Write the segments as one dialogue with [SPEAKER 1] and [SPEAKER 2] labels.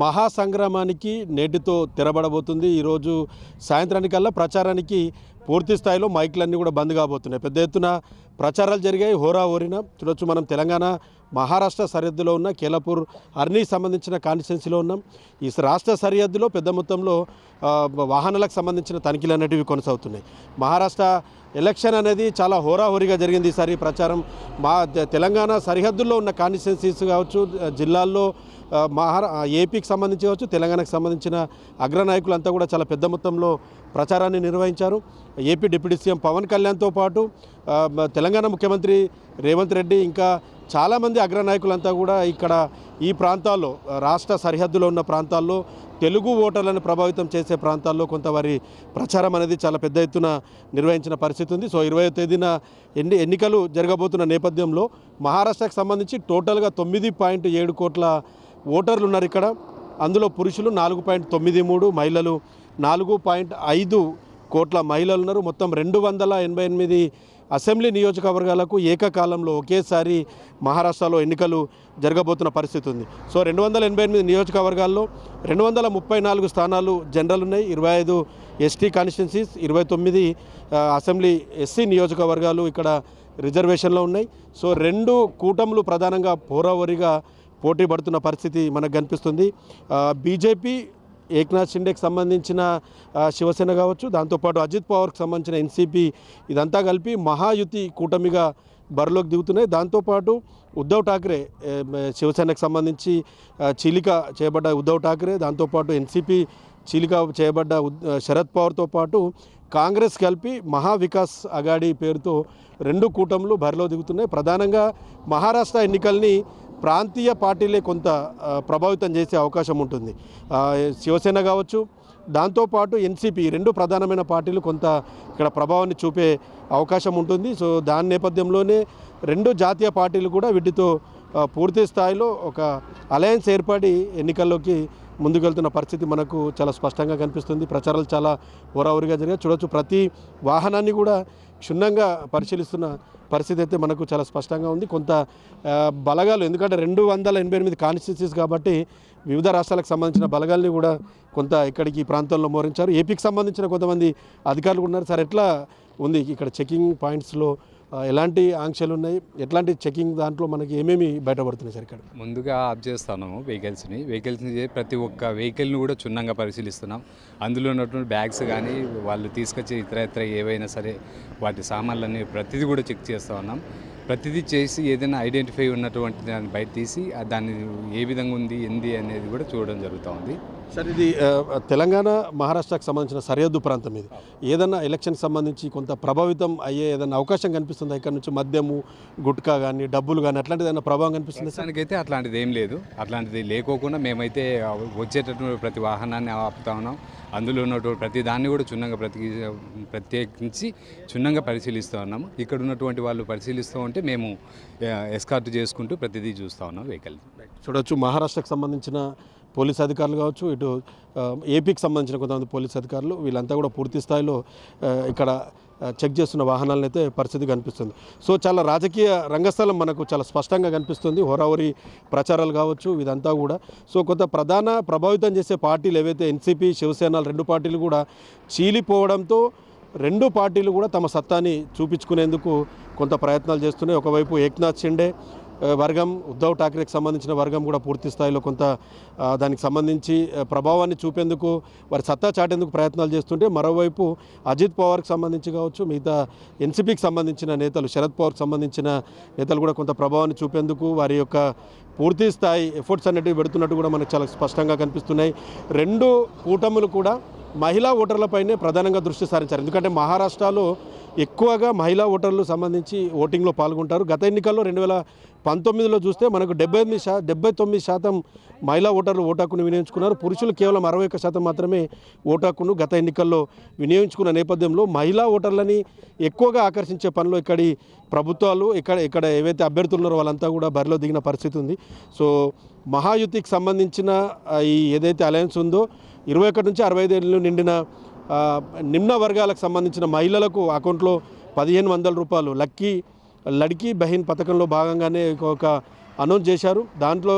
[SPEAKER 1] మహాసంగ్రామానికి నేటితో తెరబడబోతుంది. ఈరోజు సాయంత్రానికల్లా ప్రచారానికి పూర్తి స్థాయిలో మైక్లన్నీ కూడా బంద్ కాబోతున్నాయి. పెద్ద ఎత్తున ప్రచారాలు జరిగాయి. హోరా హోరిన చూడొచ్చు మనం తెలంగాణ మహారాష్ట్ర సరిహద్దులో ఉన్న కేలాపూర్ అర్నీ సంబంధించిన కాన్స్టిట్యున్సీలో ఉన్నాం. ఈ రాష్ట్ర సరిహద్దులో పెద్ద మొత్తంలో వాహనాలకు సంబంధించిన తనిఖీలు అనేటివి కొనసాగుతున్నాయి. మహారాష్ట్ర ఎలక్షన్ అనేది చాలా హోరాహోరీగా జరిగింది ఈసారి ప్రచారం. మా తెలంగాణ సరిహద్దుల్లో ఉన్న కాన్స్టిట్యున్సీస్ కావచ్చు జిల్లాల్లో మహారా ఏపీకి సంబంధించి కావచ్చు తెలంగాణకు సంబంధించిన అగ్రనాయకులంతా కూడా చాలా పెద్ద మొత్తంలో ప్రచారాన్ని నిర్వహించారు. ఏపీ డిప్యూటీ సీఎం పవన్ కళ్యాణ్తో పాటు తెలంగాణ ముఖ్యమంత్రి రేవంత్ రెడ్డి ఇంకా చాలామంది అగ్రనాయకులంతా కూడా ఇక్కడ ఈ ప్రాంతాల్లో రాష్ట్ర సరిహద్దులో ఉన్న ప్రాంతాల్లో తెలుగు ఓటర్లను ప్రభావితం చేసే ప్రాంతాల్లో కొంత వారి ప్రచారం అనేది చాలా పెద్ద ఎత్తున నిర్వహించిన పరిస్థితి ఉంది. సో ఇరవై తేదీన ఎన్ని ఎన్నికలు జరగబోతున్న నేపథ్యంలో మహారాష్ట్రకు సంబంధించి టోటల్గా తొమ్మిది పాయింట్ ఏడు కోట్ల ఓటర్లు ఉన్నారు ఇక్కడ. అందులో పురుషులు నాలుగు పాయింట్ తొమ్మిది మూడు మహిళలు నాలుగు పాయింట్ ఐదు కోట్ల మహిళలు ఉన్నారు. మొత్తం రెండు వందల ఎనభై ఎనిమిది అసెంబ్లీ నియోజకవర్గాలకు ఏకకాలంలో ఒకేసారి మహారాష్ట్రలో ఎన్నికలు జరగబోతున్న పరిస్థితి ఉంది. సో రెండు వందల ఎనభై ఎనిమిది నియోజకవర్గాల్లో రెండు వందల ముప్పై నాలుగు స్థానాలు జనరల్ ఉన్నాయి. ఇరవై ఐదు ఎస్టీ కాన్స్టిట్యున్సీస్ ఇరవై తొమ్మిది అసెంబ్లీ ఎస్సీ నియోజకవర్గాలు ఇక్కడ రిజర్వేషన్లో ఉన్నాయి. సో రెండు కూటములు ప్రధానంగా పోరావరిగా పోటీ పడుతున్న పరిస్థితి మనకు కనిపిస్తుంది. బీజేపీ ఏక్నాథ్ షిండేకి సంబంధించిన శివసేన కావచ్చు దాంతోపాటు అజిత్ పవార్కి సంబంధించిన ఎన్సీపీ ఇదంతా కలిపి మహాయుతి కూటమిగా బరిలోకి దిగుతున్నాయి. దాంతోపాటు ఉద్ధవ్ ఠాక్రే శివసేనకు సంబంధించి చీలిక చేయబడ్డ ఉద్ధవ్ ఠాక్రే దాంతోపాటు ఎన్సీపీ చీలిక చేయబడ్డ ఉద్- శరద్ పవార్తో పాటు కాంగ్రెస్ కలిపి మహా వికాస్ అగాడి పేరుతో రెండు కూటములు బరిలో దిగుతున్నాయి. ప్రధానంగా మహారాష్ట్ర ఎన్నికల్ని ప్రాంతీయ పార్టీలే కొంత ప్రభావితం చేసే అవకాశం ఉంటుంది. శివసేన కావచ్చు దాంతోపాటు ఎన్సీపీ రెండు ప్రధానమైన పార్టీలు కొంత ఇక్కడ ప్రభావాన్ని చూపే అవకాశం ఉంటుంది. సో దాని నేపథ్యంలోనే రెండు జాతీయ పార్టీలు కూడా వీటితో పూర్తి స్థాయిలో ఒక అలయన్స్ ఏర్పడి ఎన్నికల్లోకి ముందుకెళ్తున్న పరిస్థితి మనకు చాలా స్పష్టంగా కనిపిస్తుంది. ప్రచారాలు చాలా ఓరావురిగా జరిగాయి. చూడొచ్చు ప్రతి వాహనాన్ని కూడా క్షుణ్ణంగా పరిశీలిస్తున్న పరిస్థితి అయితే మనకు చాలా స్పష్టంగా ఉంది. కొంత బలగాలు ఎందుకంటే రెండు వందల ఎనభై ఎనిమిది కాన్స్టిట్యూన్సీస్ కాబట్టి వివిధ రాష్ట్రాలకు సంబంధించిన బలగాల్ని కూడా కొంత ఇక్కడికి ప్రాంతంలో మోరించారు ఏపీకి సంబంధించిన కొంతమంది అధికారులు కూడా ఉన్నారు. సార్ ఎట్లా ఉంది? ఇక్కడ చెకింగ్ పాయింట్స్లో ఎలాంటి ఆంక్షలు ఉన్నాయి? ఎట్లాంటి చెకింగ్ దాంట్లో మనకి ఏమేమి బయటపడుతున్నాయి సార్ ఇక్కడ?
[SPEAKER 2] ముందుగా ఆఫ్ చేస్తాను వెహికల్స్ని. వెహికల్స్ని ప్రతి ఒక్క వెహికల్ని కూడా క్షుణ్ణంగా పరిశీలిస్తున్నాం. అందులో ఉన్నటువంటి బ్యాగ్స్ కానీ వాళ్ళు తీసుకొచ్చే ఇతర ఇతర ఏవైనా సరే వాటి సామాన్లన్నీ ప్రతిదీ కూడా చెక్ చేస్తూ ఉన్నాం. ప్రతిదీ చేసి ఏదైనా ఐడెంటిఫై ఉన్నటువంటి దాన్ని బయట తీసి దాన్ని ఏ విధంగా ఉంది ఏంది అనేది కూడా చూడడం జరుగుతూ ఉంది.
[SPEAKER 1] సార్ ఇది తెలంగాణ మహారాష్ట్రకు సంబంధించిన సరిహద్దు ప్రాంతం ఇది. ఏదన్నా ఎలక్షన్కి సంబంధించి కొంత ప్రభావితం అయ్యే ఏదైనా అవకాశం కనిపిస్తుందా? ఇక్కడ నుంచి మద్యము గుట్కా కానీ డబ్బులు కానీ అట్లాంటిది ఏదైనా ప్రభావం కనిపిస్తుంది సార్?
[SPEAKER 2] ప్రస్తుతానికైతే అట్లాంటిది ఏం లేదు. అట్లాంటిది లేకోకుండా మేమైతే వచ్చేటటువంటి ప్రతి వాహనాన్ని ఆపుతా ఉన్నాం. అందులో ఉన్నటువంటి ప్రతి దాన్ని కూడా క్షుణ్ణంగా ప్రతి ప్రత్యేకించి క్షుణ్ణంగా పరిశీలిస్తూ ఉన్నాము. ఇక్కడ ఉన్నటువంటి వాళ్ళు పరిశీలిస్తూ ఉంటే మేము ఎస్కార్ట్ చేసుకుంటూ ప్రతిదీ చూస్తూ ఉన్నాం వెహికల్.
[SPEAKER 1] చూడొచ్చు. మహారాష్ట్రకు సంబంధించిన పోలీస్ అధికారులు కావచ్చు ఇటు ఏపీకి సంబంధించిన కొంతమంది పోలీస్ అధికారులు వీళ్ళంతా కూడా పూర్తి స్థాయిలో ఇక్కడ చెక్ చేస్తున్న వాహనాలను అయితే పరిస్థితి కనిపిస్తుంది. సో చాలా రాజకీయ రంగస్థలం మనకు చాలా స్పష్టంగా కనిపిస్తుంది. హోరావరి ప్రచారాలు కావచ్చు ఇదంతా కూడా. సో కొంత ప్రధాన ప్రభావితం చేసే పార్టీలు ఏవైతే ఎన్సీపీ శివసేన రెండు పార్టీలు కూడా చీలిపోవడంతో రెండు పార్టీలు కూడా తమ సత్తాని చూపించుకునేందుకు కొంత ప్రయత్నాలు చేస్తున్నాయి. ఒకవైపు ఏక్నాథ్ షిండే వర్గం ఉద్ధవ్ ఠాక్రేకి సంబంధించిన వర్గం కూడా పూర్తి స్థాయిలో కొంత దానికి సంబంధించి ప్రభావాన్ని చూపేందుకు వారి సత్తా చాటేందుకు ప్రయత్నాలు చేస్తుంటే మరోవైపు అజిత్ పవార్కి సంబంధించి కావచ్చు మిగతా ఎన్సీపీకి సంబంధించిన నేతలు శరద్ పవార్కి సంబంధించిన నేతలు కూడా కొంత ప్రభావాన్ని చూపేందుకు వారి యొక్క పూర్తి స్థాయి ఎఫర్ట్స్ అనేటివి పెడుతున్నట్టు కూడా మనకు చాలా స్పష్టంగా కనిపిస్తున్నాయి. రెండు కూటములు కూడా మహిళా ఓటర్లపైనే ప్రధానంగా దృష్టి సారించారు. ఎందుకంటే మహారాష్ట్రలో ఎక్కువగా మహిళా ఓటర్లు సంబంధించి ఓటింగ్లో పాల్గొంటారు. గత ఎన్నికల్లో రెండు వేల పంతొమ్మిదిలో చూస్తే మనకు డెబ్బై ఎనిమిది శా డెబ్బై తొమ్మిది శాతం మహిళా ఓటర్లు ఓటాకును వినియోగించుకున్నారు. పురుషులు కేవలం అరవై ఒక్క శాతం మాత్రమే ఓటాకును గత ఎన్నికల్లో వినియోగించుకున్న నేపథ్యంలో మహిళా ఓటర్లని ఎక్కువగా ఆకర్షించే పనిలో ఇక్కడి ప్రభుత్వాలు ఇక్కడ ఇక్కడ ఏవైతే అభ్యర్థులు ఉన్నారో వాళ్ళంతా కూడా బరిలో దిగిన పరిస్థితి ఉంది. సో మహాయుతికి సంబంధించిన ఈ ఏదైతే అలయన్స్ ఉందో ఇరవై ఒకటి నుంచి అరవై ఐదు నిండిన నిమ్న వర్గాలకు సంబంధించిన మహిళలకు అకౌంట్లో పదిహేను వందల రూపాయలు లక్కీ లడ్కీ బహిన్ పథకంలో భాగంగానే ఒక అనౌన్స్ చేశారు. దాంట్లో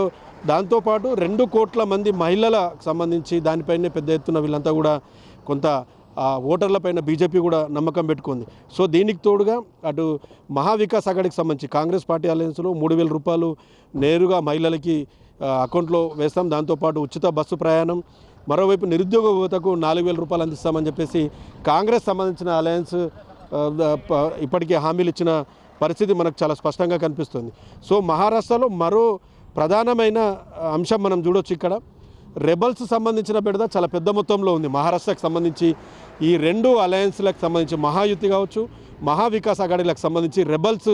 [SPEAKER 1] దాంతోపాటు రెండు కోట్ల మంది మహిళలకు సంబంధించి దానిపైనే పెద్ద ఎత్తున వీళ్ళంతా కూడా కొంత ఓటర్ల ఓటర్లపైన బీజేపీ కూడా నమ్మకం పెట్టుకుంది. సో దీనికి తోడుగా అటు మహావికాస్ అఘాడికి సంబంధించి కాంగ్రెస్ పార్టీ అలయన్స్లో మూడు వేల రూపాయలు నేరుగా మహిళలకి అకౌంట్లో వేస్తాం. దాంతోపాటు ఉచిత బస్సు ప్రయాణం మరోవైపు నిరుద్యోగ యువతకు నాలుగు వేల రూపాయలు అందిస్తామని చెప్పేసి కాంగ్రెస్ సంబంధించిన అలయన్స్ ఇప్పటికే హామీలు ఇచ్చిన పరిస్థితి మనకు చాలా స్పష్టంగా కనిపిస్తుంది. సో మహారాష్ట్రలో మరో ప్రధానమైన అంశం మనం చూడొచ్చు ఇక్కడ. రెబల్స్ సంబంధించిన బెడద చాలా పెద్ద మొత్తంలో ఉంది. మహారాష్ట్రకు సంబంధించి ఈ రెండు అలయన్స్లకు సంబంధించి మహాయుతి కావచ్చు మహావికాస్ అఘాడీలకు సంబంధించి రెబల్స్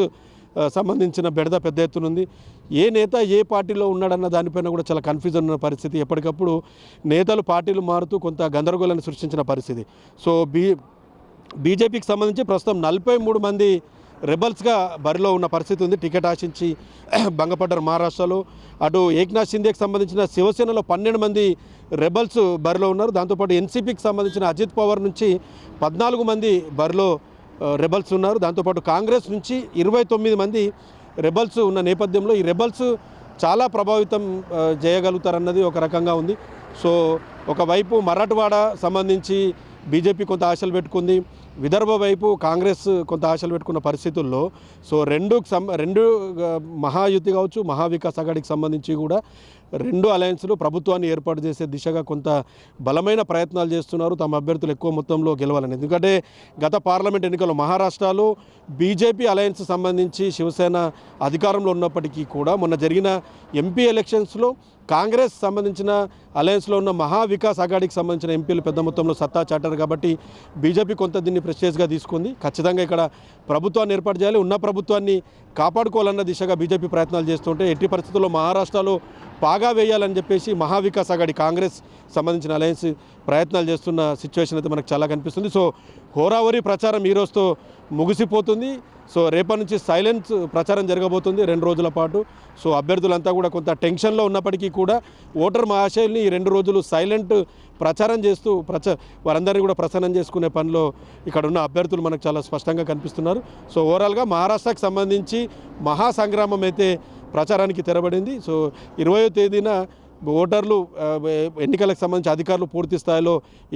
[SPEAKER 1] సంబంధించిన బెడద పెద్ద ఎత్తున ఉంది. ఏ నేత ఏ పార్టీలో ఉన్నాడన్న దానిపైన కూడా చాలా కన్ఫ్యూజన్ ఉన్న పరిస్థితి. ఎప్పటికప్పుడు నేతలు పార్టీలు మారుతూ కొంత గందరగోళాన్ని సృష్టించిన పరిస్థితి. సో బీ బీజేపీకి సంబంధించి ప్రస్తుతం నలభై మూడు మంది రెబల్స్గా బరిలో ఉన్న పరిస్థితి ఉంది. టికెట్ ఆశించి భంగపడ్డారు మహారాష్ట్రలో. అటు ఏక్నాథ్ షిందేకి సంబంధించిన శివసేనలో పన్నెండు మంది రెబల్స్ బరిలో ఉన్నారు. దాంతోపాటు ఎన్సీపీకి సంబంధించిన అజిత్ పవార్ నుంచి పద్నాలుగు మంది బరిలో రెబల్స్ ఉన్నారు. దాంతోపాటు కాంగ్రెస్ నుంచి ఇరవై తొమ్మిది మంది రెబల్స్ ఉన్న నేపథ్యంలో ఈ రెబల్స్ చాలా ప్రభావితం చేయగలుగుతారన్నది ఒక రకంగా ఉంది. సో ఒకవైపు మరాఠవాడ సంబంధించి బీజేపీ కొంత ఆశలు పెట్టుకుంది విదర్భ వైపు కాంగ్రెస్ కొంత ఆశలు పెట్టుకున్న పరిస్థితుల్లో సో రెండు సం రెండు మహాయుతి కావచ్చు మహావికాస్ అఘాడికి సంబంధించి కూడా రెండు అలయన్స్లు ప్రభుత్వాన్ని ఏర్పాటు చేసే దిశగా కొంత బలమైన ప్రయత్నాలు చేస్తున్నారు. తమ అభ్యర్థులు ఎక్కువ మొత్తంలో గెలవాలని. ఎందుకంటే గత పార్లమెంట్ ఎన్నికల్లో మహారాష్ట్రలో బీజేపీ అలయన్స్ సంబంధించి శివసేన అధికారంలో ఉన్నప్పటికీ కూడా మొన్న జరిగిన ఎంపీ ఎలక్షన్స్లో కాంగ్రెస్ సంబంధించిన అలయన్స్లో ఉన్న మహావికాస్ అఘాడికి సంబంధించిన ఎంపీలు పెద్ద మొత్తంలో సత్తా చాటారు కాబట్టి బీజేపీ కొంత దీన్ని ప్రెస్టేజ్గా తీసుకుంది. ఖచ్చితంగా ఇక్కడ ప్రభుత్వాన్ని ఏర్పాటు చేయాలి. ఉన్న ప్రభుత్వాన్ని కాపాడుకోవాలన్న దిశగా బీజేపీ ప్రయత్నాలు చేస్తుంటే ఎట్టి పరిస్థితుల్లో మహారాష్ట్రలో పాగా వేయాలని చెప్పేసి మహావికాస్ అగాడి కాంగ్రెస్ సంబంధించిన అలయన్స్ ప్రయత్నాలు చేస్తున్న సిచ్యువేషన్ అయితే మనకు చాలా కనిపిస్తుంది. సో హోరావరి ప్రచారం ఈ రోజుతో ముగిసిపోతుంది. సో రేపటి నుంచి సైలెన్స్ ప్రచారం జరగబోతుంది రెండు రోజుల పాటు. సో అభ్యర్థులంతా కూడా కొంత టెన్షన్లో ఉన్నప్పటికీ కూడా ఓటర్ మహాశయుల్ని ఈ రెండు రోజులు సైలెంట్ ప్రచారం చేస్తూ ప్రచ వారందరినీ కూడా ప్రసన్నం చేసుకునే పనిలో ఇక్కడ ఉన్న అభ్యర్థులు మనకు చాలా స్పష్టంగా కనిపిస్తున్నారు. సో ఓవరాల్గా మహారాష్ట్రకు సంబంధించి మహాసంగ్రామం అయితే ప్రచారానికి తెరబడింది. సో ఇరవయో తేదీన ఓటర్లు ఎన్నికలకు సంబంధించి అధికారులు పూర్తి స్థాయిలో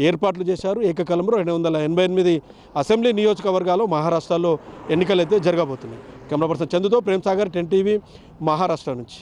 [SPEAKER 1] ఏర్పాట్లు చేశారు. ఏకకాలంలో రెండు వందల ఎనభై ఎనిమిది అసెంబ్లీ నియోజకవర్గాలు మహారాష్ట్రలో ఎన్నికలు అయితే జరగబోతున్నాయి. కెమెరా పర్సన్ చందుతో ప్రేమ్ సాగర్ టెన్ టీవీ మహారాష్ట్ర నుంచి.